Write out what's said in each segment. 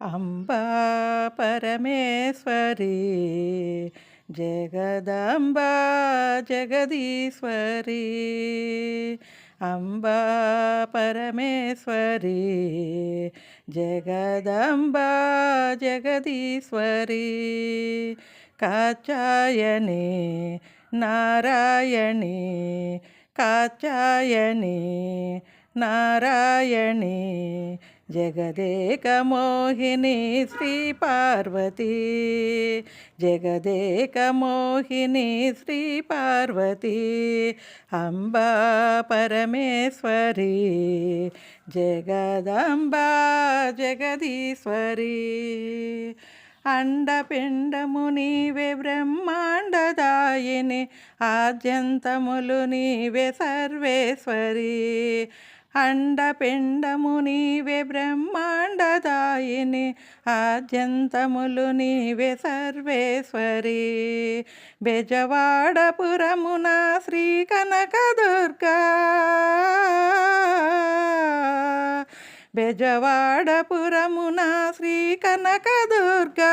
అంబా పరమేశ్వరి జగదంబా జగదీశ్వరి అంబా పరమేశ్వరి జగదంబా జగదీశ్వరి కాచాయని నారాయణి కాచాయని నారాయణి జగదేక మోహిని శ్రీ పార్వతీ. జగదేక మోహిని శ్రీ పార్వతీ. అంబా పరమేశ్వరి. జగదంబా జగదీశ్వరి. అండపిండము నీవే బ్రహ్మాండదాయిని ఆద్యంతములు నీవే సర్వేశ్వరి. అండపిండము నీవే బ్రహ్మాండదాయిని ఆద్యంతములు నీవే సర్వేశ్వరి. బెజవాడపురమున శ్రీ కనకదుర్గా బెజవాడపురమున శ్రీ కనకదుర్గా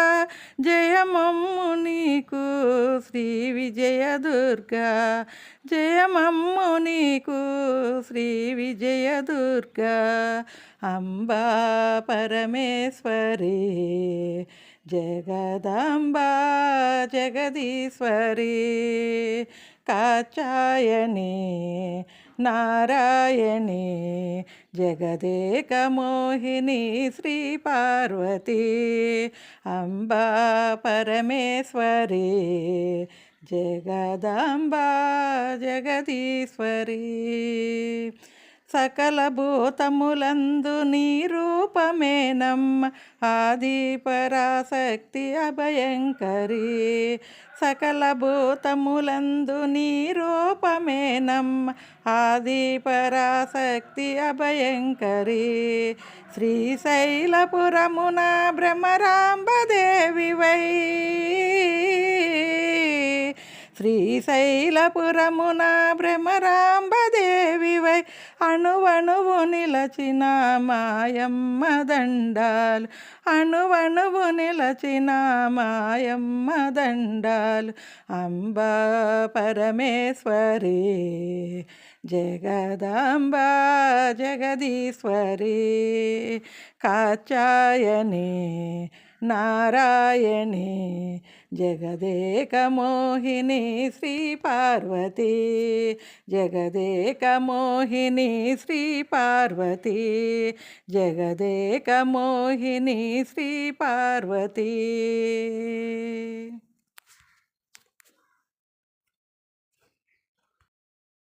జయమమ్ము నీకు శ్రీ విజయదుర్గా జయమమ్ము నీకు శ్రీ విజయదుర్గా అంబా పరమేశ్వరి జగదాంబా జగదీశ్వరి కాచాయని నారాయణి జగదేక మోహిని శ్రీ పార్వతీ అంబా పరమేశ్వరి జగదాంబా జగదీశ్వరి. సకల భూతములందు నీ రూపమేనమ్మ. ఆది పరాశక్తి అభయంకరి. సకల భూతములందు నీ రూపమేనమ్మ. ఆది పరాశక్తి అభయంకరి. శ్రీశైలపురమున భ్రమరాంబదేవివై శ్రీశైలపురమున భ్రమరాంబదేవివై అణువణువు నిలచిన మాయమ్మ దండాలు. అణువణువు నిలచిన మాయమ్మ దండాలు. అంబా పరమేశ్వరి జగదాంబ జగదీశ్వరి కాచాయని నారాయణి జగదేక మోహిని శ్రీ పార్వతీ జగదేక మోహిని